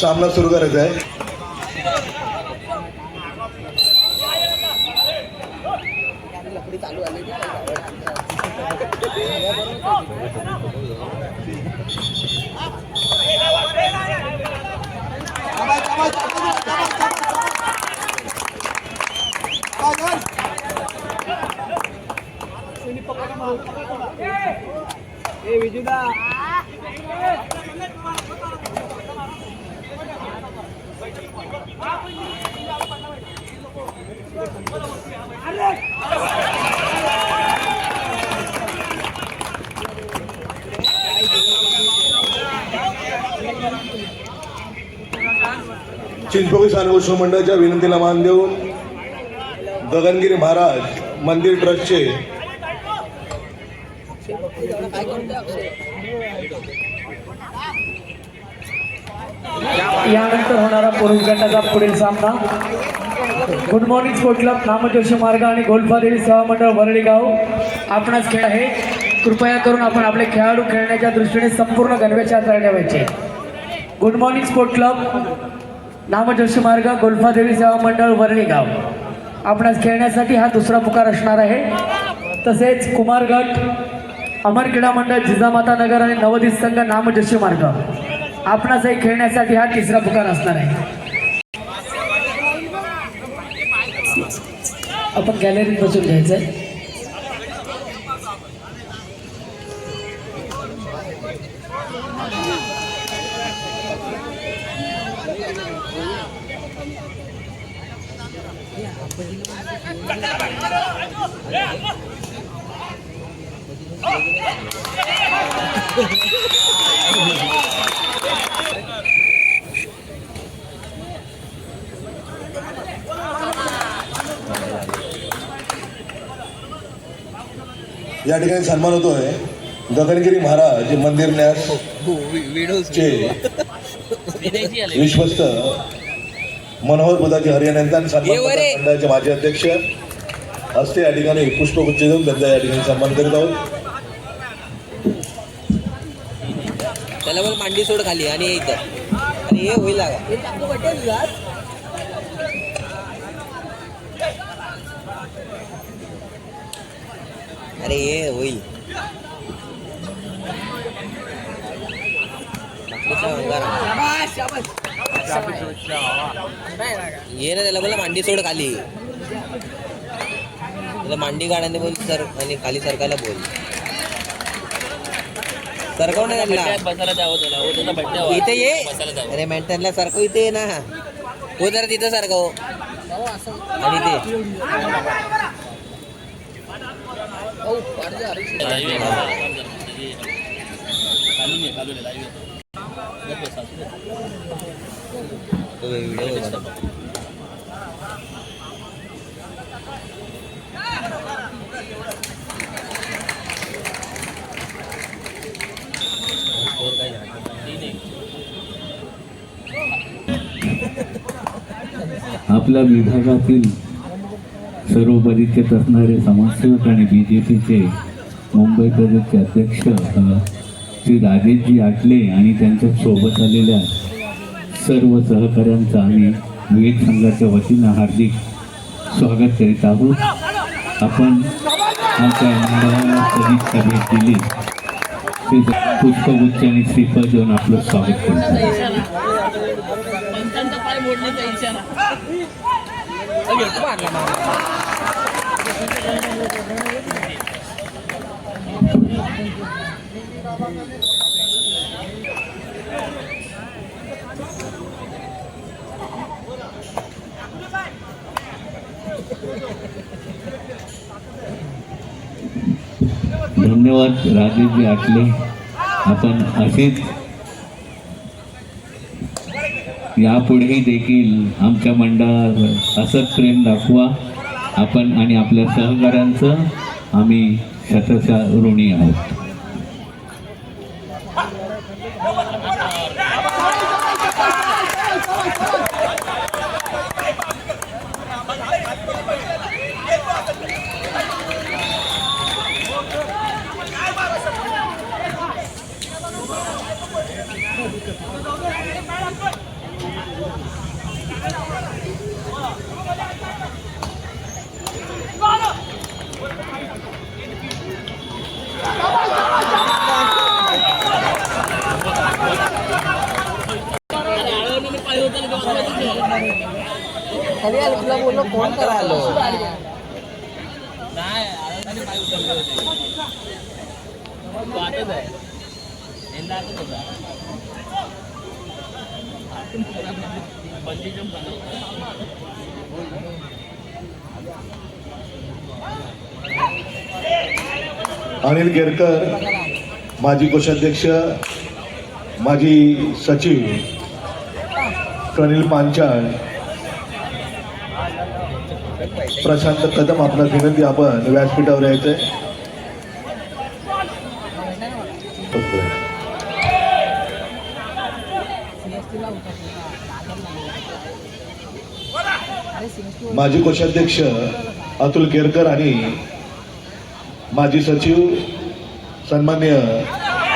सामना सुरू करायचा आहे. ए विजुदा चिंचपोळी सानगोष्ठ मंडळाच्या विनंतीला मान देऊन गगनगिरी महाराज मंदिर ट्रस्टचे यानंतर होणारा पुरुष गटाचा पुढील सामना. Good morning sport club Namjoshi Marg आणि गोल्फादेवी सेवा मंडळ वरळी गाव आपणास खेळ आहे. कृपया करून आपण आपले खेळाडू खेळण्याच्या दृष्टीने संपूर्ण गणवेशात ठेवायचे. Good morning sport club Namjoshi Marg Golfadevi सेवा मंडळ वरळी गाव आपणास खेळण्यासाठी हा दुसरा पुकार असणार आहे. तसेच कुमारगट अमर क्रीडा मंडळ जिजामाता नगर आणि नवोदित संघ नामजोशी मार्ग. आपणासही खेळण्यासाठी हा तिसरा पुकार असणार आहे. आपण गॅलरीत बसून आहे या ठिकाणी सन्मान होतोय गगनगिरी महाराज मंदिर न्यास चे विश्वस्त मनोहर बुधाजी हरियाणा मंडळाचे माजी अध्यक्ष. असते या ठिकाणी पुष्पगुच्छ देऊन त्यांचा या ठिकाणी सन्मान करीत आहोत. त्याला मग मांडी सोड खाली आणि इथं. आणि हे होईल लागा. अरे ये होईल. ये ना त्याला बोला मांडी सोड खाली. त्याला मांडी काढाने बोल सर आणि खाली सरकायला बोल. सरकव ना त्यांना हो इथे ये. अरे मेंटनला सारखं इथे ये ना. हो जरा तिथं सारखं हो आणि ते लाईव्ह आहे. खाली नाही खाली नाही लाईव्ह आहे. गप्प बसा. तो व्हिडिओ आपल्या विभागातील सर्व परिचित असणारे समाजसेवक आणि बी जे पीचे मुंबई प्रदेशचे अध्यक्ष श्री राजेशजी आटले आणि त्यांच्यासोबत आलेल्या सर्व सहकाऱ्यांचा आम्ही विविध संघाच्या वतीनं हार्दिक स्वागत करीत आहोत. आपण आमच्या मंडळाला सदिच्छा भेट दिली. श्री पुष्पगुच्छ आणि श्रीफळ देऊन आपलं स्वागत करतो. पंचांचा पाय मोडण्याचा इशारा धन्यवाद राजेशजी आटले आपण असेच यापुढेही देखील आमच्या मंडळावर असंच प्रेम दाखवा. आपण आणि आपल्या सहकाऱ्यांचं आम्ही शतशा ऋणी आहोत. खाली आलो तुला बोललो फोन अनिल केरकर माजी कोषाध्यक्ष माजी सचिव प्रनिल पांचाळ प्रशांत कदम आपला विनंती आपण व्यासपीठावर यायचंय. माजी कोषाध्यक्ष अतुल केरकर आणि माजी सचिव सन्मान्य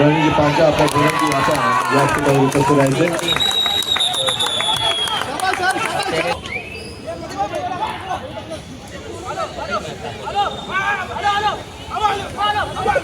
रणजी पांचा आपल्या विनंती आपण व्यासपीठावर उपस्थित राहायचे.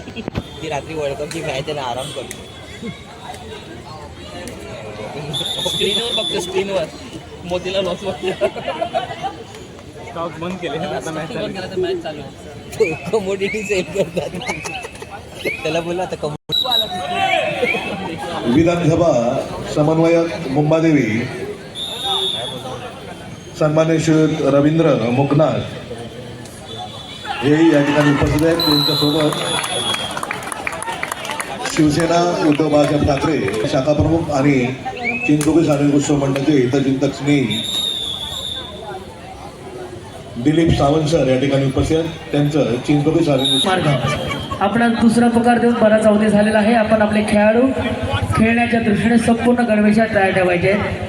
ती रात्री वर्ल्ड कपची मॅच आहे ना आराम करतो. स्क्रीनवर बघतो स्क्रीनवर मोतीला लॉस बघतो बंद केले. आता मॅच चालू मॅच चालू आहे. कमोडिटी सेल करतात. त्याला बोलला आता कमो विधानसभा समन्वयक मुंबादेवी सन्मान्य श्री रवींद्र मुकनाथ हेही या ठिकाणी उपस्थित आहेत. त्यांच्यासोबत शिवसेना उद्धव बाळासाहेब ठाकरे शाखा प्रमुख आणि चिंचोकी सार्वजनिक उत्सव मंडळाचे हितचिंतक स्नेही दिलीप सावंत सर या ठिकाणी उपस्थित आहेत. त्यांचं चिंचोकी सार्वजनिक मार्ग. आपण दुसरा पुकार देऊन बराच अवधी झालेला आहे. आपण आपले खेळाडू खेळण्याच्या दृष्टीने संपूर्ण गणवेशात तयार ठेवायचे आहेत.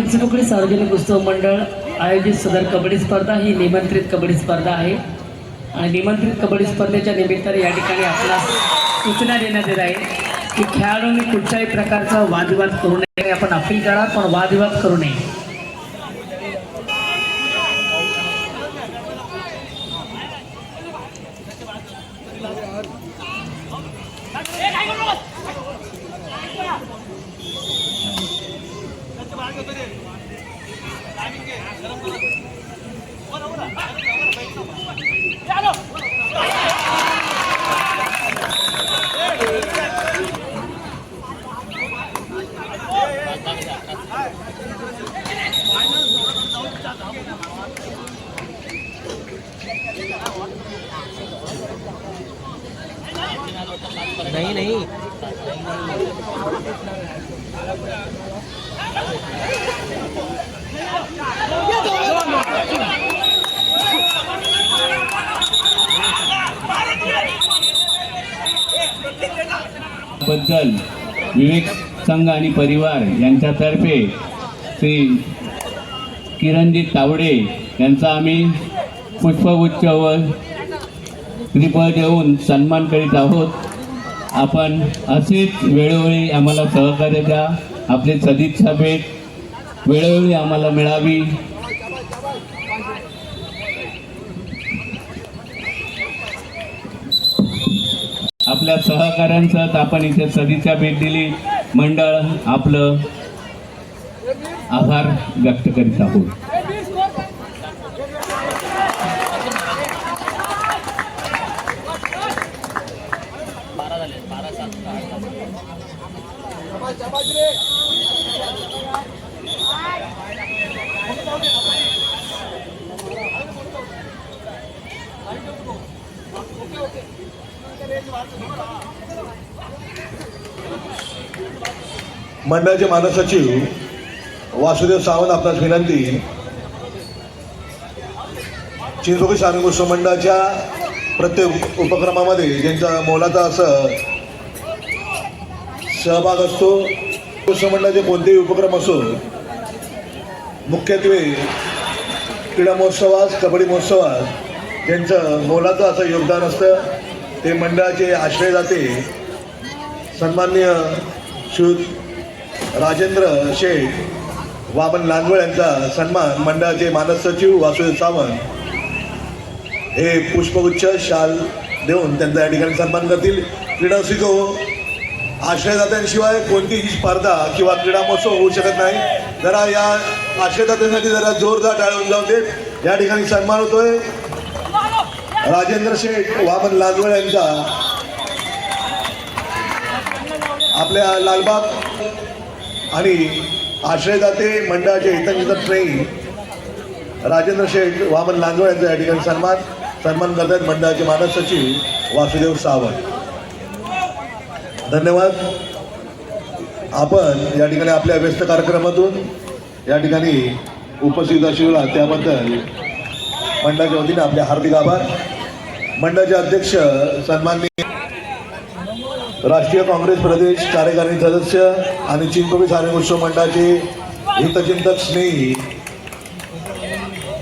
गाव सार्वजनिक उत्सव मंडळ आयोजित सदर कबड्डी स्पर्धा ही निमंत्रित कबड्डी स्पर्धा आहे. आणि निमंत्रित कबड्डी स्पर्धेच्या निमित्ताने या ठिकाणी आपल्याला सूचना देण्यात येत आहे की खेळाडूंनी कुठल्याही प्रकारचा वादविवाद करू नये. आपण अपील करा पण वादविवाद करू नये. बद्दल विवेक संघ आणि परिवार यांच्यातर्फे श्री किरणजीत तावडे यांचा आम्ही पुष्पगुच्छ व श्रीफळ देऊन सन्मान करीत आहोत. आपण असेच वेळोवेळी आम्हाला सहकार्य द्या. आपली सदिच्छा भेट वेळोवेळी आम्हाला मिळावी. आपल्या आपण इथे सदिच्छा भेट दिली. मंडळ आपलं आभार व्यक्त करीत आहोत. मंडळाचे मानस सचिव वासुदेव सावंत आपणास विनंती. चिंचोकी शांती मंडळाच्या प्रत्येक उपक्रमामध्ये ज्यांचा मोलाचा असं सहभाग असतो उत्सव मंडळाचे कोणतेही उपक्रम असो मुख्यत्वे क्रीडा महोत्सवास कबड्डी महोत्सवात त्यांचं मोलाचं असं योगदान असतं ते मंडळाचे आश्रय जाते. सन्मान्य श्री राजेंद्र शेठ वामन लांजवळ यांचा सन्मान मंडळाचे मानस सचिव वासुदेव सावंत हे पुष्पगुच्छ शाल देऊन त्यांचा या ठिकाणी सन्मान करतील. क्रीडा शिको आश्रयदात्यांशिवाय कोणतीही स्पर्धा किंवा क्रीडा महोत्सव होऊ शकत नाही. जरा या आश्रयदात्यांसाठी जरा जोरदार टाळून जाऊ देत या ठिकाणी सन्मान होतोय. राजेंद्र शेठ वामन लांजवळ यांचा आपल्या लालबाग आणि आश्रयदाते मंडळाचे हितचिंतक ट्रेन राजेंद्र शेठ वामन लांजवळ यांचा या ठिकाणी सन्मान सन्मान करतात मंडळाचे मानस सचिव वासुदेव सावंत. धन्यवाद. आपण या ठिकाणी आपल्या व्यस्त कार्यक्रमातून या ठिकाणी उपस्थित असलेला त्याबद्दल मंडळाच्या वतीने आपले हार्दिक आभार. मंडळाचे अध्यक्ष सन्माननीय राष्ट्रीय काँग्रेस प्रदेश कार्यकारिणी सदस्य आणि चिंचोली सारे उत्सव मंडळाचे हितचिंतक स्नेही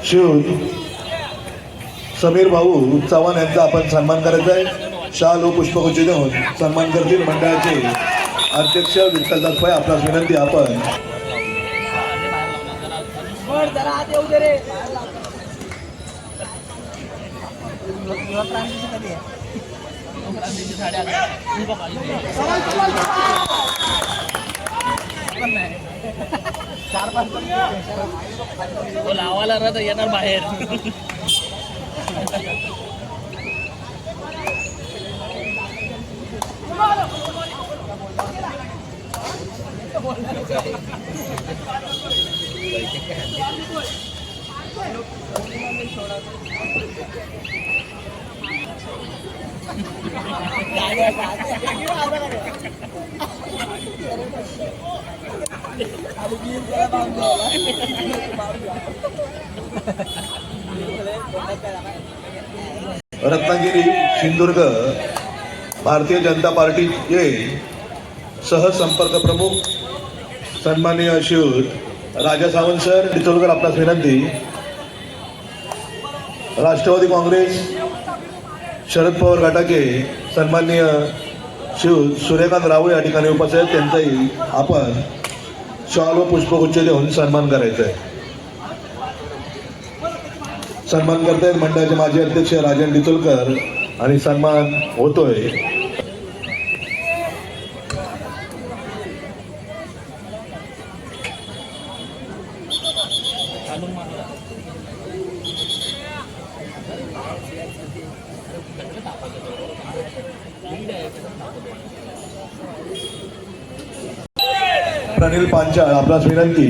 शिव समीर भाऊ चव्हाण यांचा आपण सन्मान करायचा आहे. शाल व पुष्पगुच्छ देऊन सन्मान करतील मंडळाचे अध्यक्ष विठ्ठलदास पै आपणास विनंती आपण क्रांतीची साडी आली खूप आली तो लावायला राहता येणार बाहेर रत्नागिरी सिंधुदुर्ग भारतीय जनता पार्टीचे सहसंपर्क प्रमुख सन्माननीय शिव राजा सावंत सर डितोलकर आपणास विनंती. राष्ट्रवादी काँग्रेस शरद पवार गटाचे सन्माननीय शिव सूर्यकांत रावळ या ठिकाणी उपस्थित आहेत. त्यांचाही आपण शॉल व पुष्पगुच्छ देऊन सन्मान करायचा आहे. सन्मान करतायत मंडळाचे माजी अध्यक्ष राजन डितुलकर आणि सन्मान होतोय. पांचाळ आपणास विनंती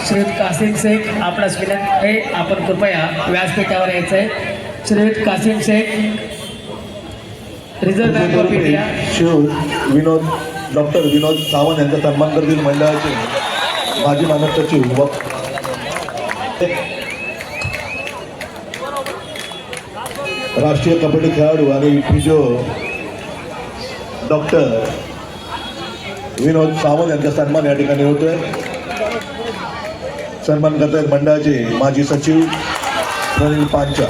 श्रीयुत कासिम शेख आपणास विनंती आहे आपण कृपया व्यासपीठावर यायचं आहे Shriyut Kasim Shaikh Reserve Bank of India. Vinod doctor Vinod Sawant यांचा सन्मान करतील मंडळाचे माजी मानद सचिव व राष्ट्रीय कबड्डी खेळाडू आणि फिजिओ डॉक्टर विनोद सावंत यांचा सन्मान या ठिकाणी होतोय. सन्मान करतायत मंडळाचे माजी सचिव प्रवीण पांचा.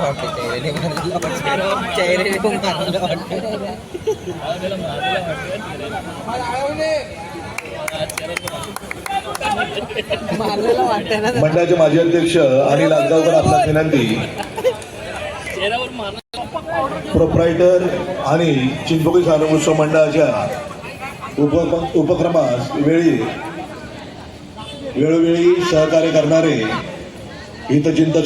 मारलेला वाटतं चेहऱ्याने मारलेला वाटतं चेहऱ्याने मारलेला वाटतं. मारलेला वाटतं ना. मंडळाचे माजी अध्यक्ष अनिल आजगावकर आपला विनंती. प्रोप्रायटर आणि चिंचोकी साधन मंडळाच्या उप उपक्रमास वेळी वेळोवेळी सहकार्य करणारे हितचिंतक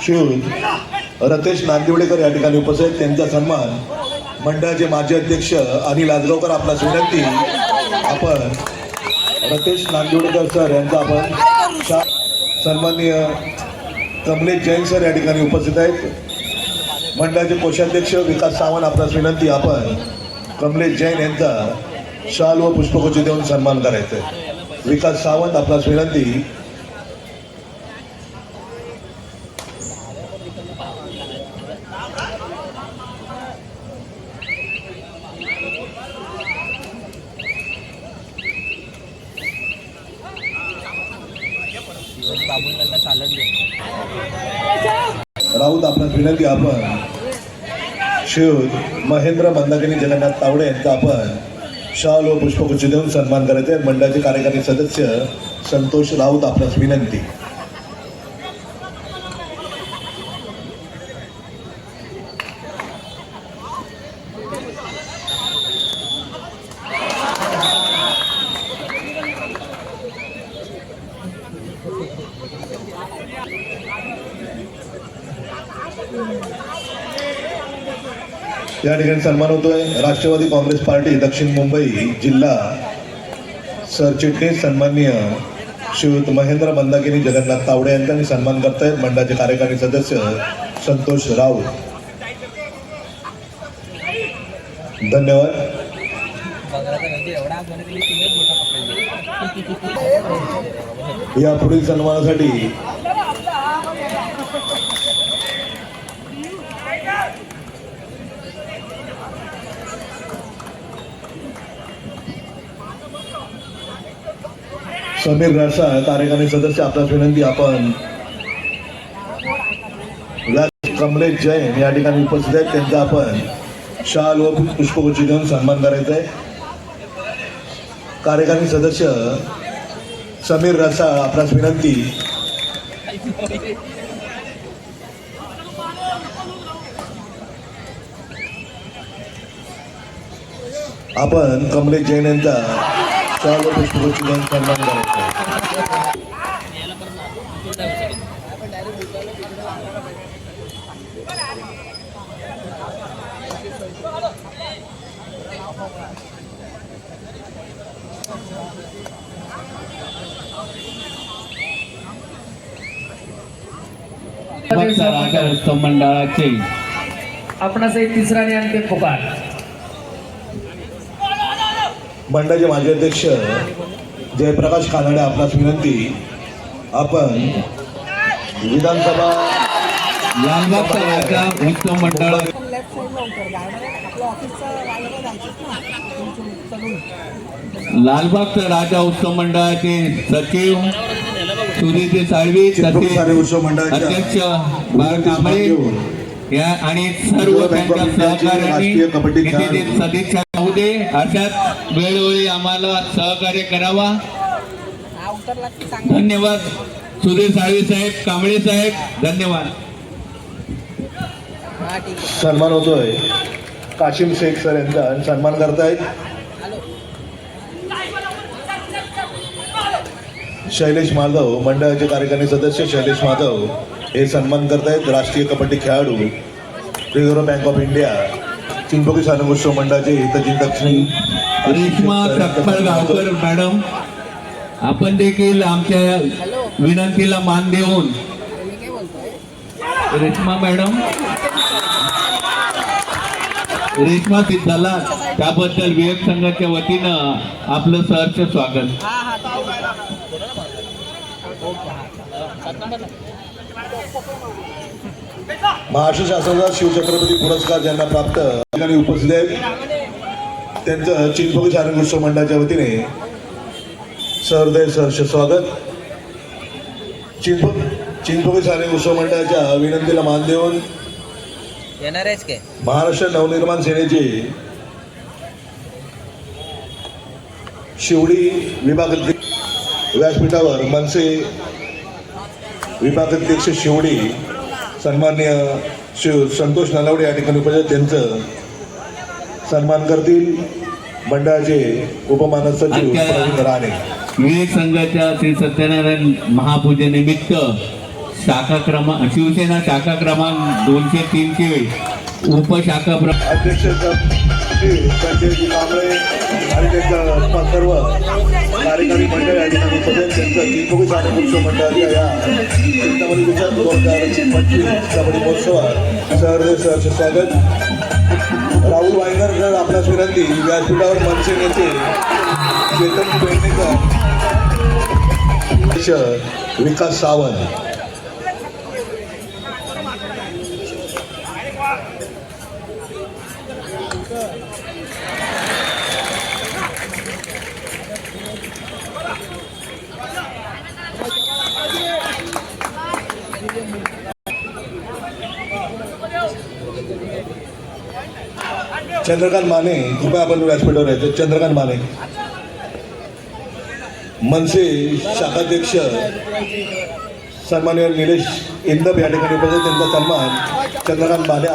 श्री शिव रतेश नांदिवडेकर या ठिकाणी उपस्थित त्यांचा सन्मान मंडळाचे माजी अध्यक्ष अनिल आजगावकर आपणास विनंती आपण रतेश नांदिवडेकर सर यांचा आपण सन्माननीय कमलेश जैन सर या ठिकाणी उपस्थित आहेत. मंडळाचे कोषाध्यक्ष विकास सावंत आपणास विनंती आपण कमलेश जैन यांचा शाल व पुष्पगुच्छ देऊन सन्मान करायचा आहे विकास सावंत आपणास विनंती बाबूंना चालत घेऊन राऊत आपणास विनंती आपण शिव महेंद्र मंदाकिनी जगन्नाथ तावडे यांचा आपण शाल व पुष्पगुच्छ देऊन सन्मान करायचे मंडळाचे कार्यकारी सदस्य संतोष राऊत आपणास विनंती. या ठिकाणी सन्मान होतोय. राष्ट्रवादी काँग्रेस पार्टी दक्षिण मुंबई जिल्हा सरचिटणीस सन्माननीय श्रीयुत महेंद्र मंदाकिनी जगन्नाथ तावडे यांचा मी सन्मान करतायत मंडळाचे कार्यकारी सदस्य संतोष राऊत. धन्यवाद. यापुढील सन्मानासाठी म्हणजे एवढा आग झाला तरी तिनेच मोठा पकडले या पुढील सन्मानासाठी समीर रसा कार्यकारी सदस्य आपल्यास विनंती आपण कमलेश जैन या ठिकाणी उपस्थित आहेत. त्यांचा आपण शाल व पुष्पगुच्छ देऊन सन्मान करायचा आहे. कार्यकारी सदस्य समीर रसा आपणास विनंती. आपण कमलेश जैन यांचा शाल व पुष्पगुच्छ देऊन सन्मान करायचा उत्सव मंडळाचे. आपणास एक तिसरा आणि अंतिम पुकार. मंडळाचे माजी अध्यक्ष जयप्रकाश कानडे आपणास विनंती आपण विधानसभा लालबागचा राजा उत्सव मंडळ. लालबागचा राजा उत्सव मंडळाचे सचिव सुनीते साळवी अध्यक्ष बाळ कांबळे या आणि सर्व त्यांच्या सहकार्यांनी सदिच्छा राहू दे अशाच वेळोवेळी आम्हाला सहकार्य करावा. धन्यवाद. सुधीर साळवी साहेब कांबळे साहेब धन्यवाद. सन्मान होतोय. काशिम शेख सर यांचा सन्मान करतायत. शैलेश माधव मंडळाचे कार्यकारी सदस्य शैलेश माधव हे सन्मान करतायत. राष्ट्रीय कबड्डी खेळाडू Reserve Bank of India Chinchpokli सानगोत्सव मंडळाचे हितचिंतक श्री सकळगावकर मॅडम आपण देखील आमच्या विनंतीला मान देऊन रेश्मा मॅडम रेश्मा सिद्धाला त्याबद्दल विवेक संघाच्या वतीनं आपलं सहर्ष स्वागत. महाराष्ट्र शासनाचा शिवछत्रपती पुरस्कार ज्यांना प्राप्त ठिकाणी उपस्थित आहेत त्यांचं चिंचपोकी सारंगोत्सव मंडळाच्या वतीने सहृदय सहर्ष स्वागत. चिंचपो चिंचपोकळी सारे उत्सव मंडळाच्या विनंतीला मान देऊन येणार महाराष्ट्र नवनिर्माण सेनेचे शिवडी विभागाध्यक्ष व्यासपीठावर मनसे विभागाध्यक्ष शिवडी सन्मान्य शिव संतोष नलावडे या ठिकाणी उपस्थित त्यांचं सन्मान करतील मंडळाचे उपमानस सचिव राणे. विवेक संघाच्या श्री सत्यनारायण महापूजेनिमित्त शाखा क्रमांक शिवसेना शाखा क्रमांक दोनशे तीनचे उपशाखा अध्यक्ष श्री संजयजी कांबळे आणि त्यांच्या सर्व कार्यकारी मंडळ या ठिकाणी उपस्थित त्यांचं तिनमुखी साने उत्सव मंडळाच्या या चिंतामणी विचार दोन हजार पंचवीस चिंतामणी महोत्सवात सहर्ष सहर्ष स्वागत राहुल वायंगर वायनरकर आपणास विनंती व्यासपीठावर मनसे नेते चेतन पेडणेकर विकास सावंत. चंद्रकांत माने कृपया आपण व्यासपीठावर यायचं चंद्रकांत माने. मनसे शाखाध्यक्ष सन्मान्य निलेश इंदप या ठिकाणी उपस्थित त्यांचा सन्मान चंद्रकांत माने